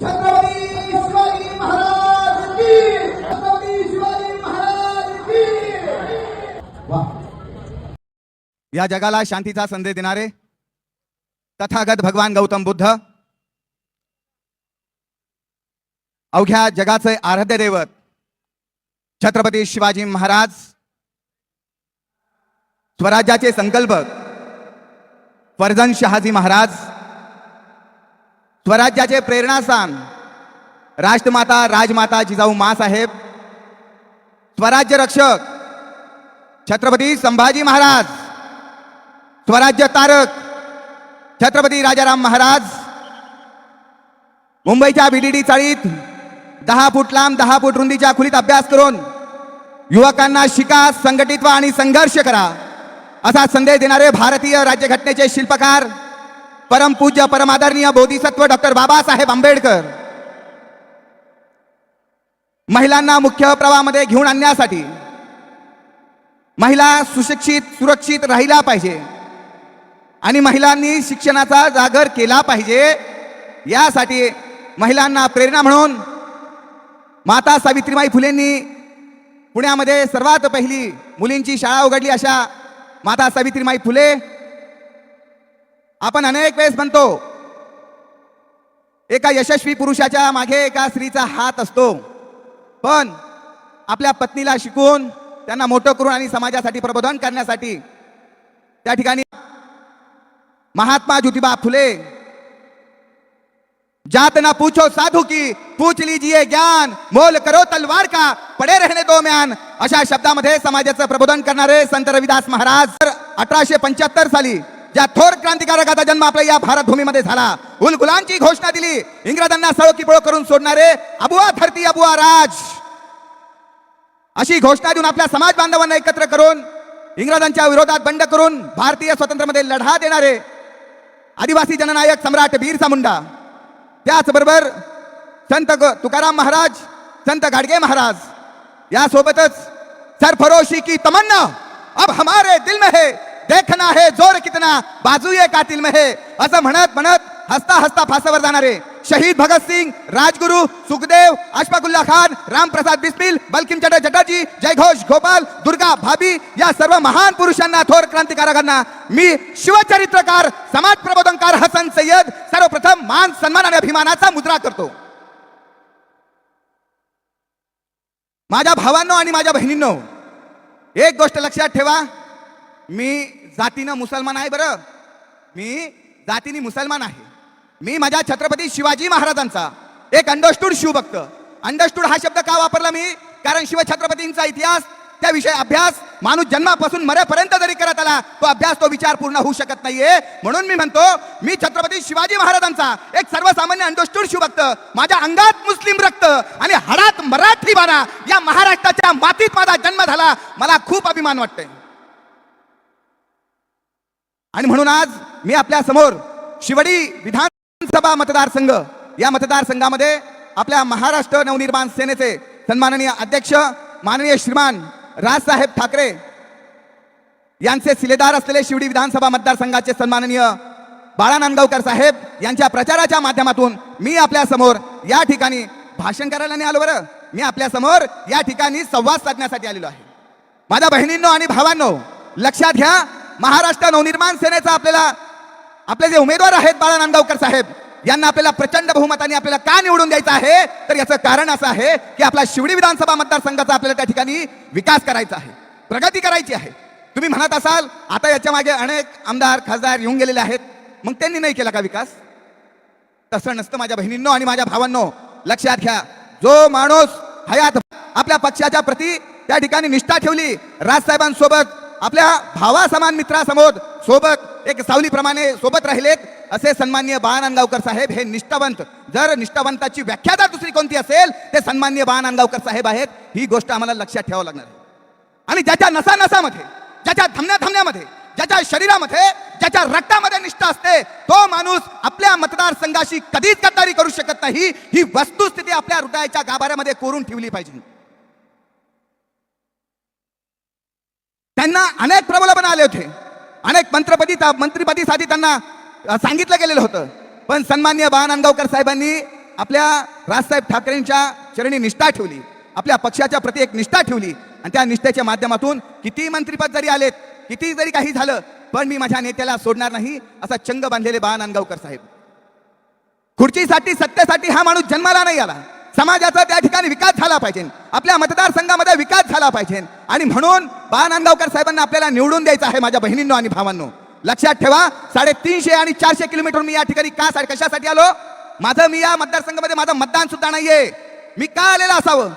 छत्रपती शिवाजी महाराज की छत्रपती शिवाजी महाराज की वा या जगाला शांतीचा संदेश देणारे तथागत भगवान गौतम बुद्ध अवघ्या जगाचे आराध्य दैवत छत्रपती शिवाजी महाराज स्वराज्याचे संकल्पक फर्जन शहाजी महाराज स्वराज्याचे प्रेरणास्थान राष्ट्रमाता राजमाता जिजाऊ मासाहेब स्वराज्य रक्षक छत्रपती संभाजी महाराज. स्वराज्य तारक छत्रपती राजाराम महाराज. मुंबईच्या बीडीडी चाळीत दहा फूट लांब दहा फूट रुंदीच्या खुलीत अभ्यास करून युवकांना शिका संघटित व्हा आणि संघर्ष करा असा संदेश देणारे भारतीय राज्यघटनेचे शिल्पकार परमपूज्य परमादरणीय बोधिसत्व डॉक्टर बाबासाहेब आंबेडकर महिलांना मुख्य प्रवाहामध्ये घेऊन आणण्यासाठी महिला सुशिक्षित सुरक्षित राहिला पाहिजे आणि महिलांनी शिक्षणाचा जागर केला पाहिजे यासाठी महिलांना प्रेरणा म्हणून माता सावित्रीबाई फुलेंनी पुण्यामध्ये सर्वात पहिली मुलींची शाळा उघडली अशा माता सावित्रीबाई फुले. आपण अनेक वेळेस म्हणतो एका यशस्वी पुरुषाच्या मागे एका स्त्रीचा हात असतो. पण आपल्या पत्नीला शिकून त्यांना मोठं करून आणि समाजासाठी प्रबोधन करण्यासाठी त्या ठिकाणी महात्मा ज्योतिबा फुले जात ना पूछो साधू की पूछ लीजिए ज्ञान मोल करो तलवार का पडे रहने दो म्यान. अशा शब्दामध्ये समाजाचं प्रबोधन करणारे संत रविदास महाराज अठराशे पंच्याहत्तर साली ज्या थोर क्रांतिकारकाचा जन्म आपल्या या भारत भूमीमध्ये झाला उलगुलांची घोषणा दिली. इंग्रजांना सळो की करून सोडणारे अबुआ धरती अबुआ राज. अशी घोषणा देऊन आपल्या समाज बांधवांना एकत्र करून इंग्रजांच्या विरोधात बंड करून भारतीय स्वातंत्र्यामध्ये लढा देणारे आदिवासी जननायक सम्राट बिरसा मुंडा त्याचबरोबर संत तुकाराम महाराज संत गाडगे महाराज. यासोबतच सरफरोशी की तमन्ना अब हमारे दिल में है. देखना है जोर कितना। बाजू ये कातील में है। असं म्हणत म्हणत हसता हसता फासावर जाणारे शहीद भगत सिंग राजगुरु सुखदेव अशफाकुल्ला खान रामप्रसाद बिस्मिल बलकिमचंद्र चटर्जी जयघोष गोपाल दुर्गा भाभी या सर्व महान पुरुषांना थोर क्रांतिकारकांना मी शिवचरित्रकार समाज प्रबोधनकार हसन सय्यद सर्वप्रथम मान सन्मान आणि अभिमानाचा मुद्रा करतो. माझ्या भावांनो आणि माझ्या बहिणींनो एक गोष्ट लक्षात ठेवा. मी जातीनं मुसलमान आहे बरं. मी जातीने मुसलमान आहे. मी माझ्या छत्रपती शिवाजी महाराजांचा एक अंडरस्टूड शिवभक्त अंडरस्टूड हा शब्द का वापरला मी? कारण शिवछत्रपतींचा इतिहास त्याविषयी अभ्यास माणूस जन्मापासून मरेपर्यंत जरी करत आला तो अभ्यास तो विचार पूर्ण होऊ शकत नाहीये. म्हणून मी म्हणतो मी छत्रपती शिवाजी महाराजांचा एक सर्वसामान्य अंडरस्टूड शिवभक्त माझ्या अंगात मुस्लिम रक्त आणि हाडात मराठी बाणा या महाराष्ट्राच्या मातीत माझा जन्म झाला. मला खूप अभिमान वाटतंय. आणि म्हणून आज मी आपल्यासमोर शिवडी विधानसभा मतदारसंघ या मतदारसंघामध्ये आपल्या महाराष्ट्र नवनिर्माण सेनेचे सन्माननीय अध्यक्ष माननीय श्रीमान राजसाहेब ठाकरे यांचे सिलेदार असलेले शिवडी विधानसभा मतदारसंघाचे सन्माननीय बाळा नांदगावकर साहेब यांच्या प्रचाराच्या माध्यमातून मी आपल्यासमोर या ठिकाणी भाषण करायला नाही आलो बरं. मी आपल्यासमोर या ठिकाणी संवाद साधण्यासाठी आलेलो आहे. माझ्या बहिणींनो आणि भावांनो लक्षात घ्या महाराष्ट्र नवनिर्माण सेनेचा आपल्याला आपले जे उमेदवार आहेत बाळा नांदगावकर साहेब यांना आपल्याला प्रचंड बहुमताने आपल्याला का निवडून द्यायचं आहे? तर याचं कारण असं आहे की आपला शिवडी विधानसभा मतदारसंघाचा आपल्याला त्या ठिकाणी विकास करायचा आहे प्रगती करायची आहे. तुम्ही म्हणत असाल आता याच्या मागे अनेक आमदार खासदार येऊन गेलेले आहेत. मग त्यांनी नाही केला का विकास? तसं नसतं माझ्या बहिणींनो आणि माझ्या भावांनो लक्षात घ्या. जो माणूस हयात आपल्या पक्षाच्या प्रती त्या ठिकाणी निष्ठा ठेवली राजसाहेबांसोबत आपल्या भावासमान मित्रासमोर सोबत एक सावलीप्रमाणे सोबत राहिलेत असे सन्मान्य बाळानंदगावकर साहेब हे निष्ठावंत. जर निष्ठावंताची व्याख्या जर दुसरी कोणती असेल ते सन्मान्य बाळानंदगावकर साहेब आहेत. ही गोष्ट आम्हाला लक्षात ठेवावं लागणार आहे. आणि ज्याच्या नसा नसामध्ये ज्याच्या धमन्या धमन्यामध्ये ज्याच्या शरीरामध्ये ज्याच्या रक्तामध्ये निष्ठा असते तो माणूस आपल्या मतदारसंघाशी कधीच गद्दारी करू शकत नाही. ही वस्तुस्थिती आपल्या हृदयाच्या गाभाऱ्यामध्ये कोरून ठेवली पाहिजे. त्यांना अनेक प्रबोधन आले होते. अनेक मंत्रपदी मंत्रिपदीसाठी त्यांना सांगितलं गेलेलं होतं. पण सन्मान्य बाळानंदगावकर साहेबांनी आपल्या राजसाहेब ठाकरेंच्या चरणी निष्ठा ठेवली. आपल्या पक्षाच्या प्रती एक निष्ठा ठेवली. आणि त्या निष्ठेच्या माध्यमातून किती मंत्रीपद जरी आलेत किती जरी काही झालं पण मी माझ्या नेत्याला सोडणार नाही असा चंग बांधलेले बा नांदगावकर साहेब. खुर्चीसाठी सत्तेसाठी हा माणूस जन्माला नाही आला. समाजाचा त्या ठिकाणी विकास झाला पाहिजे. आपल्या मतदारसंघामध्ये विकास झाला पाहिजे. आणि म्हणून बा नांदगावकर साहेबांना आपल्याला निवडून द्यायचं आहे माझ्या बहिणींनो आणि भावांनो. लक्षात ठेवा साडेतीनशे आणि चारशे किलोमीटर मी या ठिकाणी का सा- कशासाठी आलो? माझं मी या मतदारसंघामध्ये माझं मतदान सुद्धा नाहीये. मी का आलेलं असावं?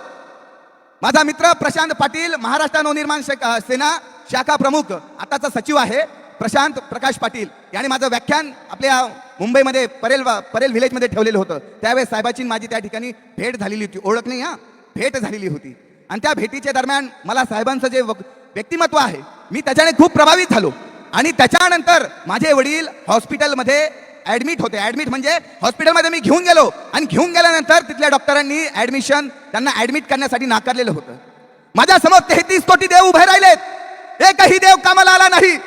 माझा मित्र प्रशांत पाटील महाराष्ट्र नवनिर्माण सेना शाखा प्रमुख आताचा सचिव आहे. प्रशांत प्रकाश पाटील याने माझं व्याख्यान आपल्या मुंबईमध्ये परेल परेल व्हिलेजमध्ये ठेवलेलं होतं. त्यावेळेस साहेबाची माझी त्या ठिकाणी भेट झालेली होती. ओळख नाही हा. भेट झालेली होती. आणि त्या भेटीच्या दरम्यान मला साहेबांचं जे व्यक्तिमत्व आहे मी त्याच्याने खूप प्रभावित झालो. आणि त्याच्यानंतर माझे वडील हॉस्पिटलमध्ये ऍडमिट होते. ऍडमिट म्हणजे हॉस्पिटलमध्ये मी घेऊन गेलो. आणि घेऊन गेल्यानंतर तिथल्या डॉक्टरांनी ऍडमिशन त्यांना ऍडमिट करण्यासाठी नाकारलेलं होतं. माझ्यासमोर तेहतीस कोटी देव उभे राहिलेत. एकही देव कामाला आला नाही.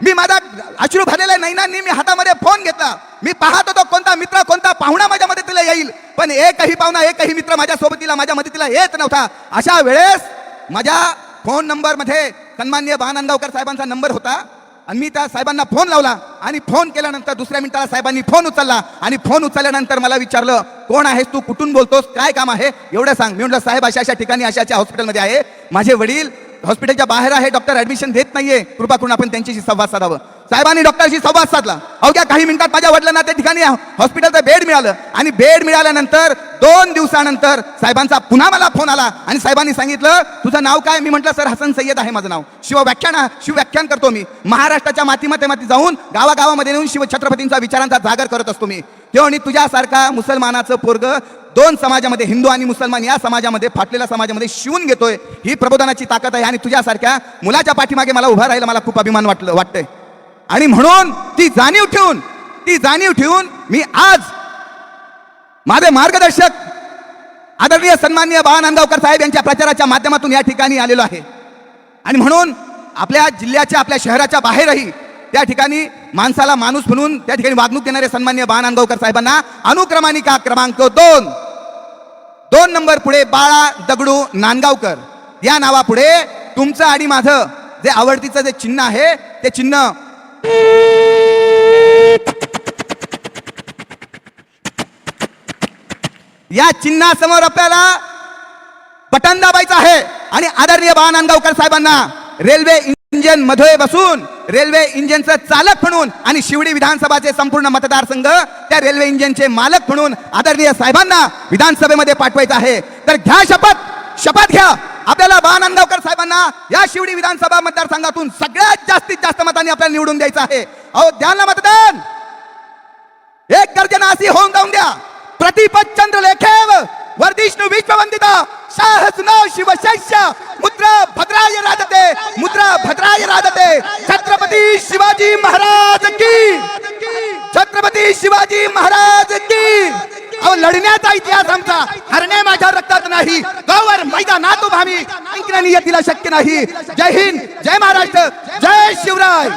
मी माझा अश्रू भरलेल्या नैनांनी मी हातामध्ये फोन घेतला. मी पाहत होतो कोणता मित्र कोणता पाहुणा माझ्या मदतीला येईल. पण एकही पाहुणा एकही मित्र माझ्या सोबतीला माझ्या मदतीला येत नव्हता. अशा वेळेस माझ्या फोन नंबरमध्ये सन्मान्य बानंदगावकर साहेबांचा नंबर होता. आणि मी त्या साहेबांना फोन लावला आणि फोन केल्यानंतर दुसऱ्या मिनिटाला साहेबांनी फोन उचलला. आणि फोन उचलल्यानंतर मला विचारलं कोण आहेस तू? कुठून बोलतोस? काय काम आहे? एवढं सांग. मी म्हटलं साहेब अशा अशा ठिकाणी अशा अशा हॉस्पिटलमध्ये आहे. माझे वडील हॉस्पिटलच्या बाहेर आहे डॉक्टर ऍडमिशन देत नाहीये. कृपा करून आपण त्यांच्याशी संवाद साधावं. साहेबांनी डॉक्टरशी संवाद साधला. अवघ्या काही मिनिटात माझ्या वडिलांना त्या ठिकाणी हॉस्पिटलचं बेड मिळालं. आणि बेड मिळाल्यानंतर दोन दिवसानंतर साहेबांचा पुन्हा मला फोन आला. आणि साहेबांनी सांगितलं तुझं नाव काय? मी म्हटलं सर हसन सय्यद आहे माझं नाव. शिव व्याख्यान शिव व्याख्यान करतो मी. महाराष्ट्राच्या मातीमध्ये माती जाऊन गावागावामध्ये नेऊन शिव छत्रपतींचा विचारांचा जागर करत असतो मी. तेव्हा आणि तुझ्यासारखा मुसलमानाचं पोरग दोन समाजामध्ये हिंदू आणि मुसलमान या समाजामध्ये फाटलेल्या समाजामध्ये शिवून घेतोय. ही प्रबोधनाची ताकद आहे आणि तुझ्यासारख्या मुलाच्या पाठीमागे मला उभा राहायला मला खूप अभिमान वाटलं वाटतंय. आणि म्हणून ती जाणीव ठेवून ती जाणीव ठेवून मी आज माझे मार्गदर्शक आदरणीय सन्माननीय बाळा नांदगावकर साहेब यांच्या प्रचाराच्या माध्यमातून या ठिकाणी आलेलो आहे. आणि म्हणून आपल्या जिल्ह्याच्या आपल्या शहराच्या बाहेरही त्या ठिकाणी माणसाला माणूस म्हणून त्या ठिकाणी वागणूक देणारे सन्मान्य बाळा साहेबांना अनुक्रमानिका क्रमांक दोन. दोन नंबर पुढे बाळा दगडू नांदगावकर. या नावापुढे तुमचं आणि माझं जे आवडतीचं जे चिन्ह आहे ते चिन्ह या चिन्हासमोर आपल्याला बटन दाबायचं आहे. आणि आदरणीय बाळा नांदगावकर साहेबांना रेल्वे इंजिनमध्ये बसून रेल्वे इंजिनचं चालक म्हणून आणि शिवडी विधानसभाचे संपूर्ण मतदारसंघ त्या रेल्वे इंजिनचे मालक म्हणून आदरणीय साहेबांना विधानसभेमध्ये पाठवायचं आहे. तर घ्या शपथ शपथ घ्या. आपल्याला बाळा नांदगावकर साहेबांना या शिवडी विधानसभा मतदारसंघातून सगळ्यात जास्तीत जास्त मतांनी आपल्याला निवडून द्यायचं आहे. अहो द्या ना मतदान. एक गर्जना अशी होऊन जाऊन द्या. प्रतिपद चंद्र लेखेव वर्धिष्णू विश्ववंदिता शाह सुनाव शिवशैष्य मुद्रा भद्राय राजते मुद्रा भद्राय राजते छत्रपती शिवाजी महाराज की। छत्रपती शिवाजी महाराज की। अहो लढण्याचा इतिहास आमचा हरणे माझ्या रक्तात नाही गावर मैदानात उभा आम्ही ऐकण्याने येतील शक्य नाही. जय हिंद जय महाराष्ट्र जय शिवराय.